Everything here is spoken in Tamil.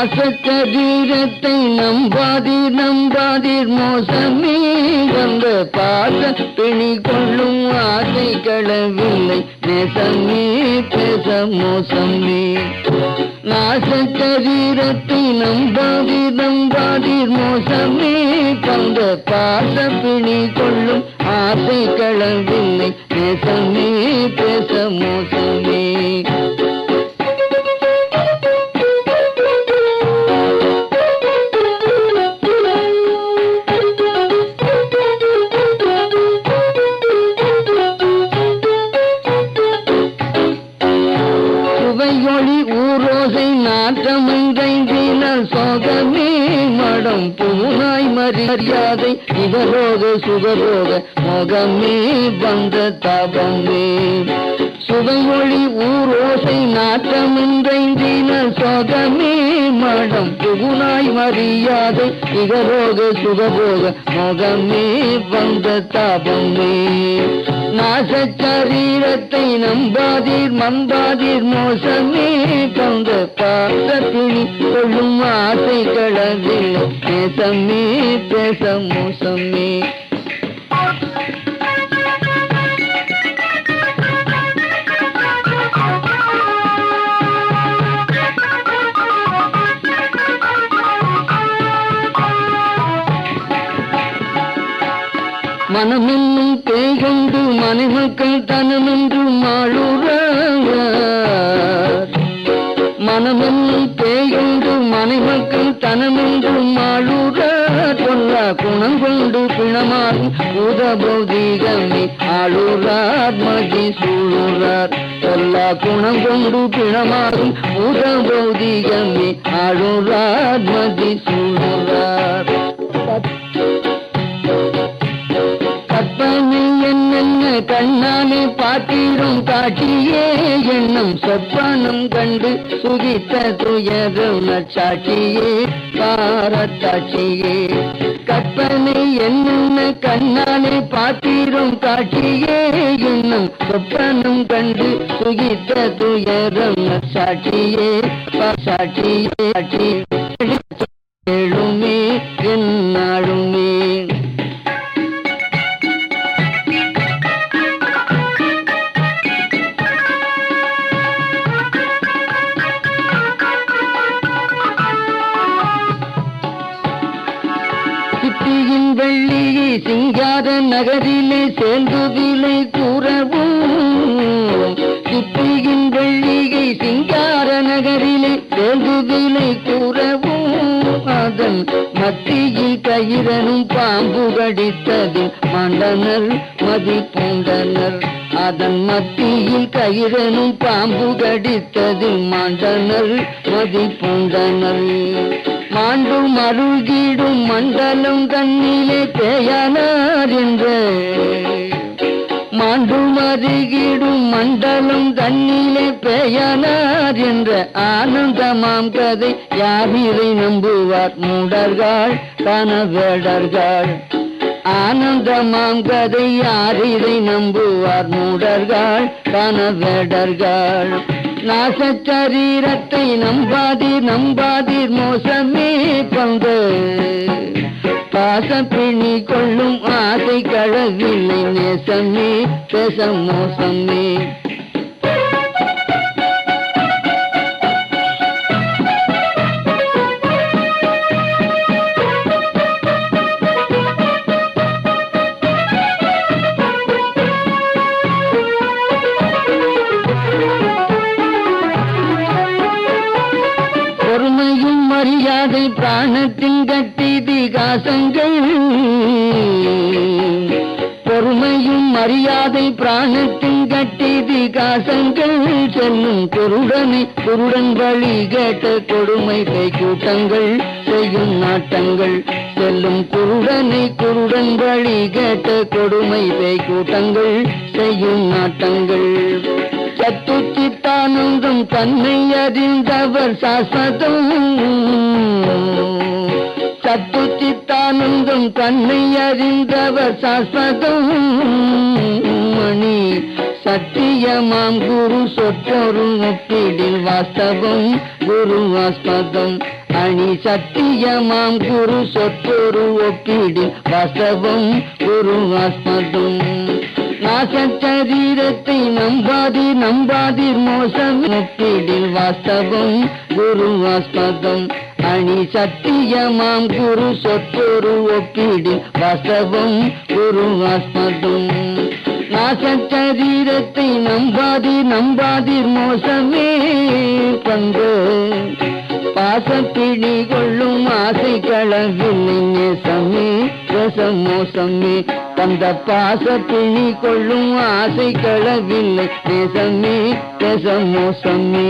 பாசக்கதீரத்தை நம்பாதீர் நம்பாதீர் மோசமே. வந்த பாச பிணி கொள்ளும் ஆசை களவில்லை நேசமே பேச மோசமே நாசக்கதீரத்தை நம்பாதீர் நம்பாதீர் மோசமே வந்த பாச பிணி கொள்ளும் ஆசை களவில்லை நேசமே பேச மோசம். ஊரோசை நாற்றமின்றைந்தினால் சோகமே மடம் பூனாய் மரியாதை இவரோக சுகரோக மோகமே வந்த தபமே சுவையொளி ஊரோசை நாற்றமின்றைந்தினால் சோகமே மடம் புகுனாய் மரியாதை இகரோக சுகபோக மோகமே வந்த தாபமே. நாச சரீரத்தை நம்பாதீர் மம்பாதீர் மோசமே. தந்த பாசத்தினி துணி கொள்ளும் ஆசை கடவில்லை பேசமே பேச மோசமே. மனமென்னும் பேய்கொண்டு மணிமக்கள் தனமென்று மாழுற மனமென்னும் பேய்கொண்டு மணிமக்கள் தனமென்று மாழுற கொல்ல குணம் கொண்டு பிணமாறும் பூத பௌதிகமே ஆளுறார் மகி சூழுறார் கொல்லா குணம் கொண்டு பிணமாறும் பூத பௌதிகமே ஆளுறார் மதி சூழுறார் கண்ணானே கண்ணாலே பாத்திரும் காட்டியே எண்ணம் சொப்பனம் கண்டு சுகித்த துயரும் நச்சாட்சியே. பாரத்தாட்சியே கற்பனை என்னென்ன கண்ணாலே பாத்திரும் காட்டியே எண்ணம் சொப்பனம் கண்டு சுகித்த துயரம் நச்சாட்சியே. பாசாட்சியே சாட்சி எழுமே. சித்தியின் வெள்ளியை சிங்கார நகரிலே சேர்ந்து விலை கூறவும். சித்தியின் வெள்ளியை சிங்கார நகரிலே சேர்ந்து விலை கூறவும். அதன் மத்தியில் கயிறனும் பாம்பு கடித்தது மண்டனர் மதி அதன் மத்தியில் கயிறனும் பாம்பு கடித்தது மாண்டனர் மதி பூண்டனர் அருகிடும் மண்டலம் தன்னிலே தேயானார் என்று. மாண்டும் அருகிடும் மண்டலம் தன்னிலே பெயனார் என்ற. ஆனந்தமாம் கதை யார் இதை நம்புவார்? மூடர்கள் தனவேடர்கள் ஆனந்தமாம் கதை யார் இதை நம்புவார் மூடர்கள் கனவேடர்கள். நாசச்சரீரத்தை நம்பாதீர் நம்பாதீர் மோசமே பந்து பாசப்பிணி கொள்ளும் ஆசை களவில்லை நேசமே பேச மோசமே. மரியாதை பிராணத்தின் கட்டி திகாசங்கள் பொறுமையும் மரியாதை பிராணத்தின் கட்டி திகாசங்கள் செல்லும் குருடனை குருடன் வழி கேட்ட கொடுமை கை கூட்டங்கள் செய்யும் நாட்டங்கள் செல்லும் குருடனை குருடன் வழி கேட்ட கொடுமை பேய் கூட்டங்கள் செய்யும் நாட்டங்கள். சத்து தன்னை அறிந்தவர் சாஸ்வதம். சத்து சித்தானந்தம் தன்னை அறிந்தவர் சாஸ்வதம். மணி சத்தியமாம் குரு சொற்றொரும் ஒப்பிடில் வாஸ்தவம். குரு ஆஸ்பதம். அணி சத்தியமாம் குரு சொற்றொரு ஒப்பிடில் வாஸ்தவம். குரு ஆஸ்மதம் நாசச்சரீரத்தை நம்பாதீர் நம்பாதீர் மோசம். ஒப்பிடில் வாஸ்தவம் குருவாஸ்பதம் அணி சத்தியமாம் குரு சொற்றொரு ஒப்பிடில் வாஸ்தவம் குருவாஸ்பதம் நாசச்சரீரத்தை நம்பாதீர் நம்பாதீர் மோசமே. பந்து பாசப்பிடி கொள்ளும் ஆசை களவில்லை ரசமோ ரசமோசமே தந்த பாசப்பிணி கொள்ளும் ஆசை களவில்லை நேசமே ரசமோசமே